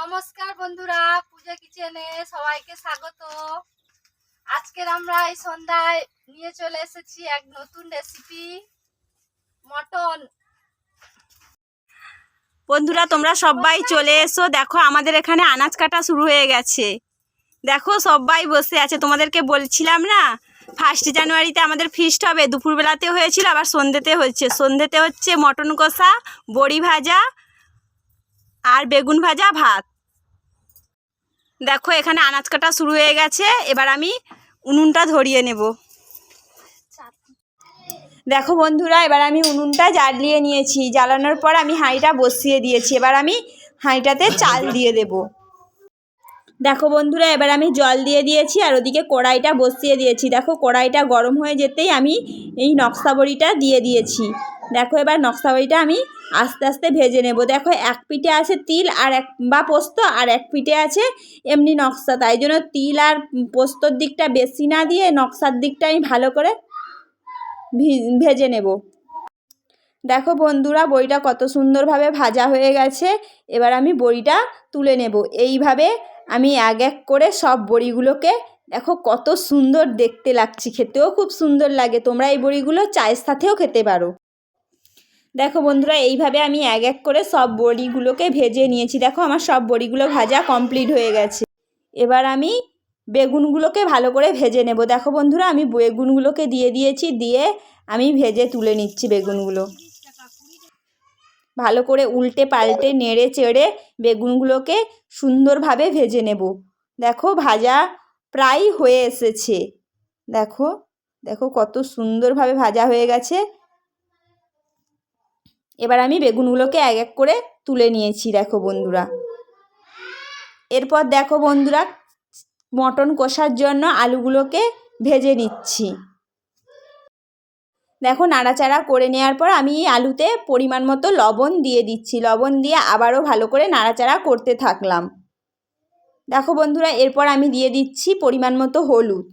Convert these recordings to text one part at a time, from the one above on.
নমস্কার বন্ধুরা পূজা কিচেনে সবাইকে স্বাগত। আজকের আমরা এই সন্ধ্যায় নিয়ে চলে এসেছি এক নতুন রেসিপি মটন। বন্ধুরা তোমরা সবাই চলে এসো। দেখো আমাদের এখানে আনাজ কাটা শুরু হয়ে গেছে। দেখো সবাই বসে আছে। তোমাদেরকে বলছিলাম না ফার্স্ট জানুয়ারিতে আমাদের ফিস্ট হবে। দুপুরবেলাতে হয়েছিল আবার সন্ধ্যেতে হচ্ছে। সন্ধ্যেতে হচ্ছে মটন কষা বড়ি ভাজা আর বেগুন ভাজা ভাত। দেখো, এখানে আনাজ কাটা শুরু হয়ে গেছে। এবার আমি উনুনটা ধরিয়ে নেব। দেখো বন্ধুরা, এবার আমি উনুনটা জ্বালিয়ে নিয়েছি। জ্বালানোর পর আমি হাঁড়িটা বসিয়ে দিয়েছি। এবার আমি হাঁড়িটাতে চাল দিয়ে দেব। দেখো বন্ধুরা, এবার আমি জল দিয়ে দিয়েছি আর ওদিকে কড়াইটা বসিয়ে দিয়েছি। দেখো কড়াইটা গরম হয়ে যেতেই আমি এই নকশা বড়িটা দিয়ে দিয়েছি। দেখো এবার নকশা বড়িটা আমি আস্তে আস্তে ভেজে নেব। দেখো এক পিঠে আছে তিল আর এক, বা পোস্ত আর এক পিঠে আছে এমনি নকশা। তাই জন্য তিল আর পোস্তর দিকটা বেশি না দিয়ে নকশার দিকটা আমি ভালো করে ভেজে নেব। দেখো বন্ধুরা বড়িটা কত সুন্দরভাবে ভাজা হয়ে গেছে। এবার আমি বড়িটা তুলে নেব। এইভাবে আমি এক এক করে সব বড়িগুলোকে, দেখো কত সুন্দর দেখতে লাগছে খেতেও, খুব সুন্দর লাগে। তোমরা এই বড়িগুলো চায়ের সাথেও খেতে পারো। দেখো বন্ধুরা, এইভাবে আমি এক এক করে সব বড়িগুলোকে ভেজে নিয়েছি। দেখো আমার সব বড়িগুলো ভাজা কমপ্লিট হয়ে গেছে। এবার আমি বেগুনগুলোকে ভালো করে ভেজে নেব। দেখো বন্ধুরা, আমি বেগুনগুলোকে দিয়ে দিয়েছি, দিয়ে আমি ভেজে তুলে নিচ্ছি বেগুনগুলো। ভালো করে উল্টে পাল্টে নেড়ে চেড়ে বেগুনগুলোকে সুন্দরভাবে ভেজে নেব। দেখো, ভাজা প্রায় হয়ে এসেছে। দেখো দেখো কত সুন্দরভাবে ভাজা হয়ে গেছে। এবার আমি বেগুনগুলোকে এক এক করে তুলে নিয়েছি, দেখো বন্ধুরা। এরপর দেখো বন্ধুরা, মটন কষার জন্য আলুগুলোকে ভেজে নিচ্ছি। দেখো নাড়াচাড়া করে নেওয়ার পর আমি এই আলুতে পরিমাণ মতো লবণ দিয়ে দিচ্ছি। লবণ দিয়ে আবারও ভালো করে নাড়াচাড়া করতে থাকলাম। দেখো বন্ধুরা, এরপর আমি দিয়ে দিচ্ছি পরিমাণ মতো হলুদ।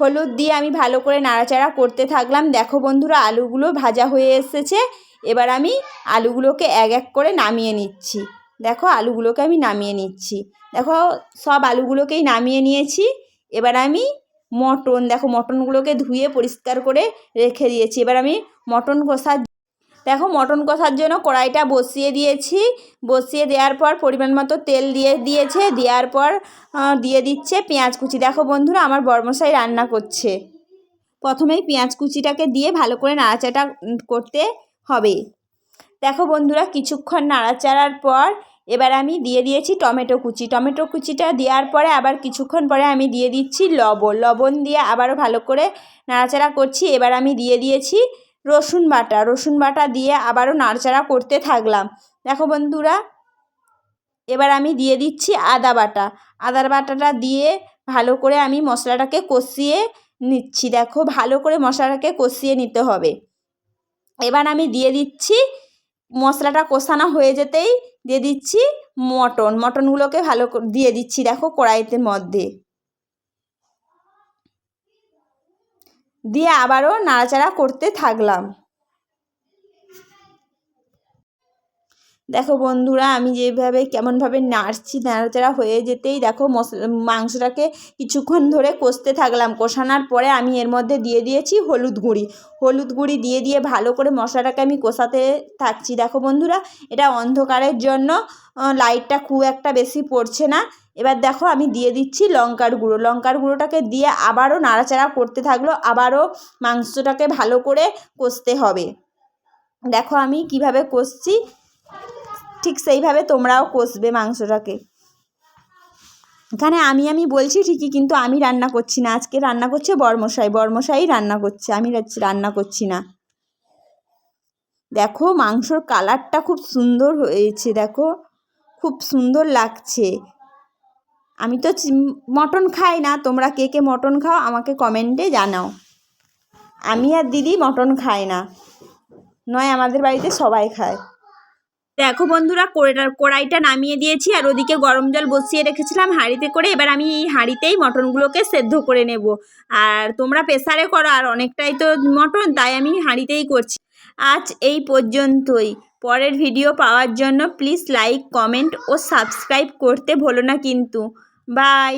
হলুদ দিয়ে আমি ভালো করে নাড়াচাড়া করতে থাকলাম। দেখো বন্ধুরা, আলুগুলো ভাজা হয়ে এসেছে। এবার আমি আলুগুলোকে এক এক করে নামিয়ে নিচ্ছি। দেখো, আলুগুলোকে আমি নামিয়ে নিচ্ছি। দেখো, সব আলুগুলোকেই নামিয়ে নিয়েছি। এবার আমি মটন দেখো মটনগুলোকে ধুয়ে পরিষ্কার করে রেখে দিয়েছি। এবার আমি মটন কষার দেখো মটন কষার জন্য কড়াইটা বসিয়ে দিয়েছি। বসিয়ে দেওয়ার পর পরিমাণ মতো তেল দিয়ে দিয়েছে। দেওয়ার পর দিয়ে দিচ্ছে পেঁয়াজ কুচি। দেখো বন্ধুরা আমার বর্মশাই রান্না করছে। প্রথমেই পেঁয়াজ কুচিটাকে দিয়ে ভালো করে নাড়াচাড়া উম, করতে হবে। দেখো বন্ধুরা কিছুক্ষণ নাড়াচাড়ার পর এবার আমি দিয়ে দিয়েছি টমেটো কুচি। টমেটো কুচিটা দেওয়ার পরে আবার কিছুক্ষণ পরে আমি দিয়ে দিচ্ছি লবণ। লবণ দিয়ে আবারও ভালো করে নাড়াচাড়া করছি। এবার আমি দিয়ে দিয়েছি রসুন বাটা। রসুন বাটা দিয়ে আবারও নাড়াচাড়া করতে থাকলাম। দেখো বন্ধুরা, এবার আমি দিয়ে দিচ্ছি আদা বাটা। আদার বাটাটা দিয়ে ভালো করে আমি মশলাটাকে কষিয়ে নিচ্ছি। দেখো, ভালো করে মশলাটাকে কষিয়ে নিতে হবে। এবার আমি দিয়ে দিচ্ছি, মশলাটা কষানো হয়ে যেতেই দিয়ে দিচ্ছি মটন। মটনগুলোকে ভালো দিয়ে দিচ্ছি, দেখো কড়াইতে মধ্যে। দিয়ে আবারও নাড়াচাড়া করতে থাকলাম। দেখো বন্ধুরা, আমি যেভাবে কেমনভাবে নাড়ছি, নাড়াচাড়া হয়ে যেতেই দেখো মশলা মাংসটাকে কিছুক্ষণ ধরে কষতে থাকলাম। কষানোর পরে আমি এর মধ্যে দিয়ে দিয়েছি হলুদ গুঁড়ি। হলুদ গুঁড়ি দিয়ে দিয়ে ভালো করে মশলাটাকে আমি কষাতে থাকছি। দেখো বন্ধুরা, এটা অন্ধকারের জন্য লাইটটা খুব একটা বেশি পড়ছে না। এবার দেখো আমি দিয়ে দিচ্ছি লঙ্কার গুঁড়ো। লঙ্কার গুঁড়োটাকে দিয়ে আবারও নাড়াচাড়া করতে থাকল, আবারও মাংসটাকে ভালো করে কষতে হবে। দেখো আমি কীভাবে কষছি। ঠিক সেইভাবে তোমরাও কষবে মাংসটাকে। এখানে আমি আমি বলছি ঠিকই, কিন্তু আমি রান্না করছি না। আজকে রান্না করছে বর্মশাই। বর্মশাই রান্না করছে, আমি রান্না করছি না। দেখো মাংসর কালারটা খুব সুন্দর হয়েছে, দেখো। খুব সুন্দর লাগছে। আমি তো মটন খাই না। তোমরা কে কে মটন খাও আমাকে কমেন্টে জানাও। আমি আর দিদি মটন খাই না। নয়, আমাদের বাড়িতে সবাই খায়। দেখো বন্ধুরা, কড়াইটা নামিয়ে দিয়েছি আর ওদিকে গরম জল বসিয়ে রেখেছিলাম হাঁড়িতে করে। এবার আমি এই হাঁড়িতেই মটনগুলোকে সেদ্ধ করে নেব। আর তোমরা প্রেসারে করো, আর অনেকটাই তো মটন, তাই আমি হাঁড়িতেই করছি। আজ এই পর্যন্তই। পরের ভিডিও পাওয়ার জন্য প্লিজ লাইক, কমেন্ট ও সাবস্ক্রাইব করতে ভুলো না কিন্তু। বাই।